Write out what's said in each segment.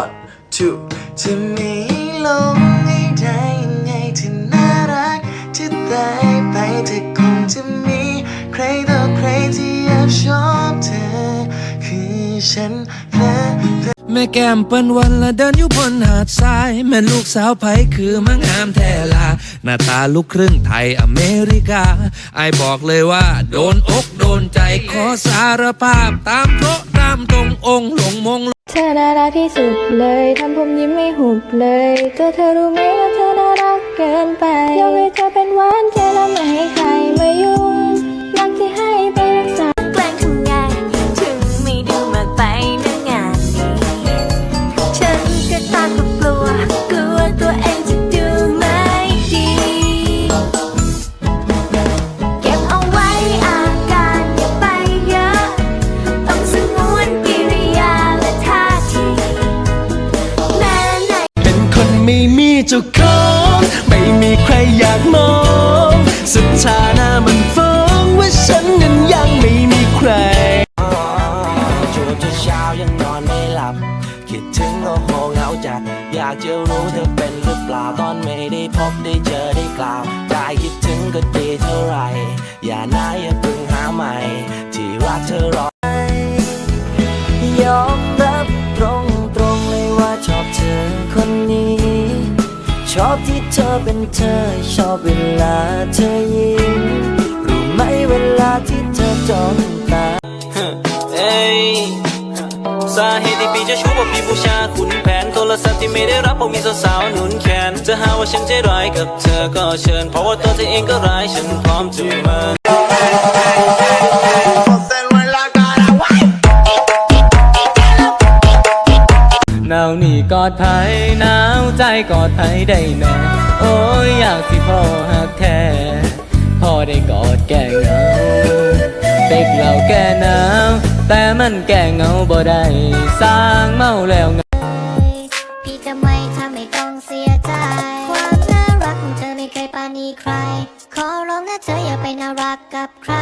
one two จะไม่ลงให้ได้ยังไงที่น่ารักที่ตายไปเธอคงจะมี ใครต่อใครที่แอบชอบเธอ คือฉันเพลอเพลอแม่แก้มเปิ้นวันละเดินอยู่บนหาดทราย แม่ลูกสาวไผคือมังงามแท้ลา หน้าตาลูกครึ่งไทยอเมริกา ไอบอกเลยว่า โดนอกโดนใจขอสารภาพตามโต๊ะตามตรงองค์หลงมง เธอน่ารักที่สุดเลยทำผมยิ้มไม่หุบเลยตัวเธอรู้ไหมว่าเธอน่ารักเกินไปยกให้เธอเป็นหวานใจแล้วไม่ให้ใครมายุ่ง เจ้าของไม่มีใครอยากมองสถานะมันฟ้องว่าฉันนั้นยังไม่มีใครจนจนเช้ายังนอนไม่หลับ คิดถึงโอ้โหเหงาจัดอยากจะรู้เธอเป็นหรือเปล่าตอนไม่ได้พบได้เจอได้กล่าวได้คิดถึงก็ดีเท่าไหรอย่านาอย่าเพึ่งหาใหม่ ที่รักเธอรอยอม ชอบที่เธอเป็นเธอ ชอบเวลาเธอยิ้ม รู้ไหมเวลาที่เธอจ้องตาเอ้ยสาเหตุที่พี่จะชู้เพราะพี่บูชาขุนแผนโทรศัพท์ที่ไม่ได้รับเพราะมีสาวๆหนุนแขน จะหาว่าฉันใจร้ายกับเธอก็เชิญ เพราะว่าตัวเธอเองก็ร้ายฉันพร้อมจะมิน นาวนี่กอดไผหนาวใจกอดไผได้แน่โอ้ยอยากสิพ่อหักแท้พ่อได้กอดแก่เหงาเด็กเราแก่หนาวแต่มันแก่เหงาบ่ได้สร้างเมาแล้วเงาพี่จะไม่ทำให้ต้องเสียใจ ความน่ารักของเธอไม่เคยปาณีใคร ขอร้องนะเธออย่าไปน่ารักกับใคร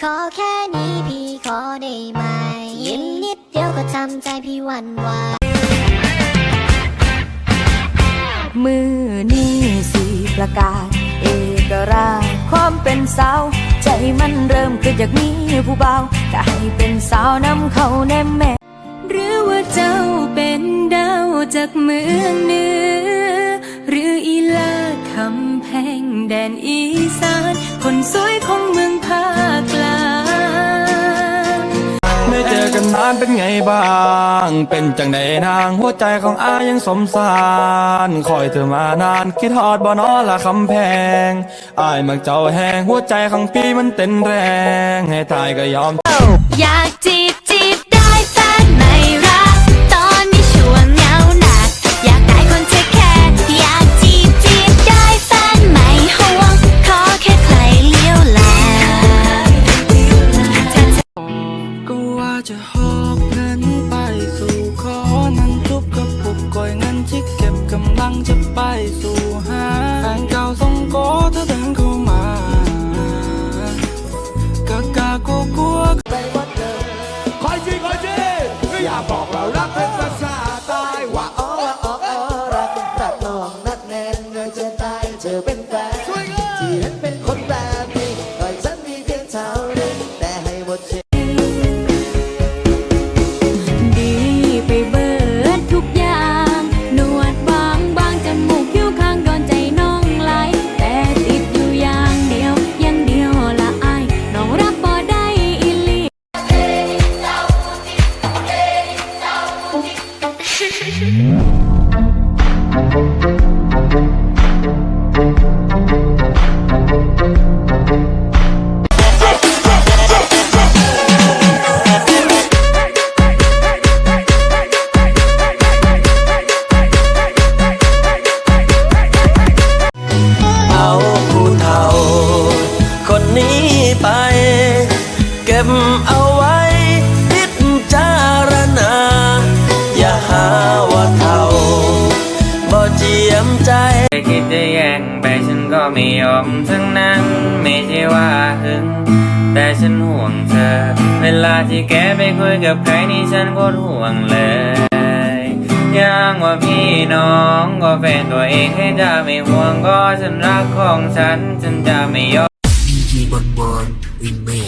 ขอแค่นี้พี่ขอได้ไหมยิ้มนิดเดียวก็ทำใจพี่หวั่นไหว มือนี้สีประกาศ เอกราชความเป็นสาว ใจมันเริ่มคือจากมีผู้เบาวก็ให้เป็นสาวนำเขาแนมแม่ หรือว่าเจ้าเป็นดาวจากเมืองเหนือ หรืออีลาคำแพงแดนอีสาน คนสวยของเมือง เจอกันนานเป็นไงบ้าง เป็นจังใดนางหัวใจของอายังสมสารคอยเธอมานานคิดฮอดบ่นอละคำแพงอายมักเจ้าแหงหัวใจของพี่มันเต้นแรง ให้ตายก็ยอมอยากจี ว่า แต่ฉันห่วงเธอ เวลาที่แกไปคุยกับใครนี่ฉันก็ห่วงเลยยังว่าพี่น้องก็แฟนตัวเองให้จะไม่ห่วงก็ฉันรักของฉัน ฉันจะไม่ยอมห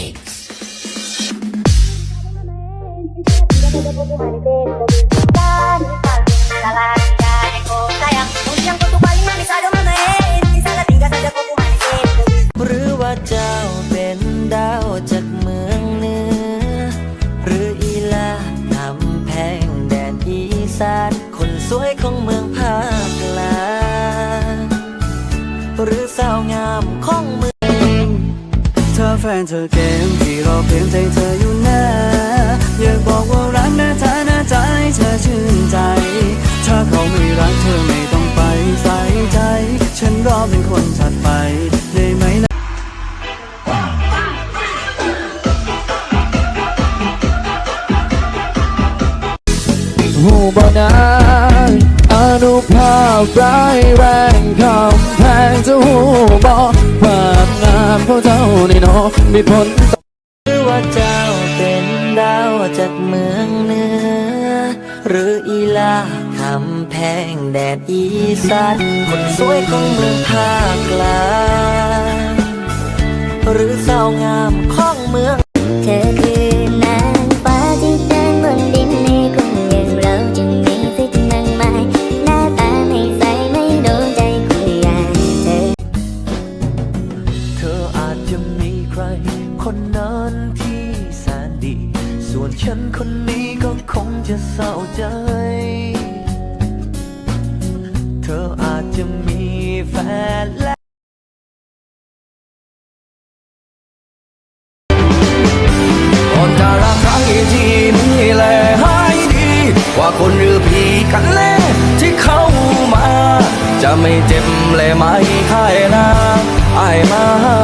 ของเมืองภาคกลางหรือสาวงามของเมืองเธอแฟนเธอเกมที่รอเพียงใจเธออยู่นะอยากบอกว่ารักนะเธอนะใจเธอชื่นใจ ถ้าเขาไม่รักเธอไม่ต้องไปใส่ใจ ฉันรอเป็นคนถัดไปได้ไหมนะหูบนา นุภาพร้ายแรงคำแพงจะหูบอกความงามของเจ้าในนอมีผลหรือว่าเจ้าเป็นดาวจากเมืองเหนือ หรืออีลาคำแพงแดดอีสานคนสวยของเมืองภาคกลางหรือสาวงามของเมืองเธอคือ คนนั้นที่แสนดี ส่วนฉันคนนี้ก็คงจะเศร้าใจ เธออาจจะมีแฟนและก่อนจะรักครั้งอีกทีนี้แหละให้ดี ว่าคนหรือผีกันแน่ที่เข้ามา จะไม่เจ็บเลยไหมใครนะไอายมา